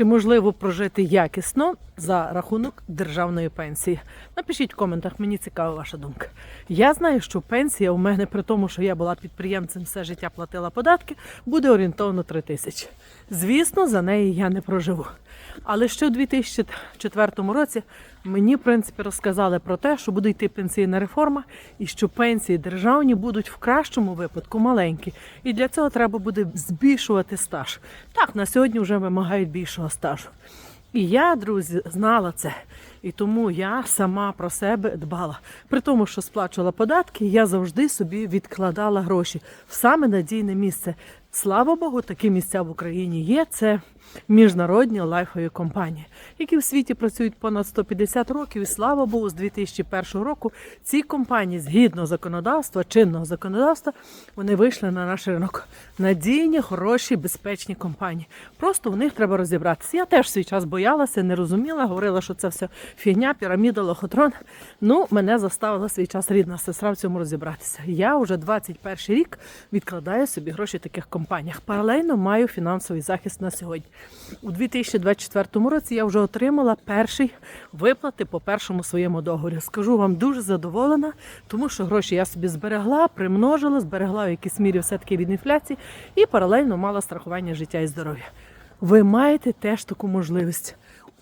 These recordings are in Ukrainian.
Чи можливо прожити якісно за рахунок державної пенсії? Напишіть в коментах, мені цікава ваша думка. Я знаю, що пенсія у мене при тому, що я була підприємцем, все життя платила податки, буде орієнтовно 3 тисячі. Звісно, за неї я не проживу. Але ще у 2004 році мені, в принципі, розказали про те, що буде йти пенсійна реформа і що пенсії державні будуть в кращому випадку маленькі. І для цього треба буде збільшувати стаж. Так, на сьогодні вже вимагають більшого стажу. І я, друзі, знала це. І тому я сама про себе дбала. При тому, що сплачувала податки, я завжди собі відкладала гроші в саме надійне місце. Слава Богу, такі місця в Україні є. Це міжнародні лайфові компанії, які в світі працюють понад 150 років. І слава Богу, з 2001 року ці компанії, згідно законодавства, чинного законодавства, вони вийшли на наш ринок. Надійні, хороші, безпечні компанії. Просто в них треба розібратися. Я теж свій час боялася, не розуміла, говорила, що це все фігня, піраміда, лохотрон. Ну, мене заставила свій час рідна сестра в цьому розібратися. Я вже 21 рік відкладаю собі гроші таких компаніях. Паралельно маю фінансовий захист на сьогодні. У 2024 році я вже отримала перший виплати по першому своєму договорі. Скажу вам дуже задоволена, тому що гроші я собі зберегла, примножила, зберегла в якійсь мірі все-таки від інфляції і паралельно мала страхування життя і здоров'я. Ви маєте теж таку можливість.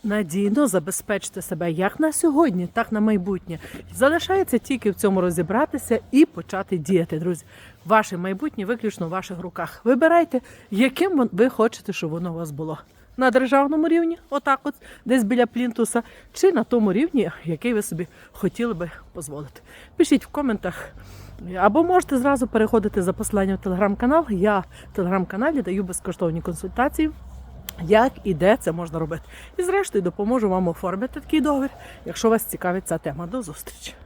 Надійно забезпечити себе як на сьогодні, так і на майбутнє. Залишається тільки в цьому розібратися і почати діяти, друзі. Ваше майбутнє виключно в ваших руках. Вибирайте, яким ви хочете, щоб воно у вас було. На державному рівні, отак, от десь біля плінтуса, чи на тому рівні, який ви собі хотіли би дозволити. Пишіть в коментах. Або можете зразу переходити за посиланням в телеграм-канал. Я в телеграм-каналі даю безкоштовні консультації як і де це можна робити. І зрештою допоможу вам оформити такий договір, якщо вас цікавить ця тема. До зустрічі!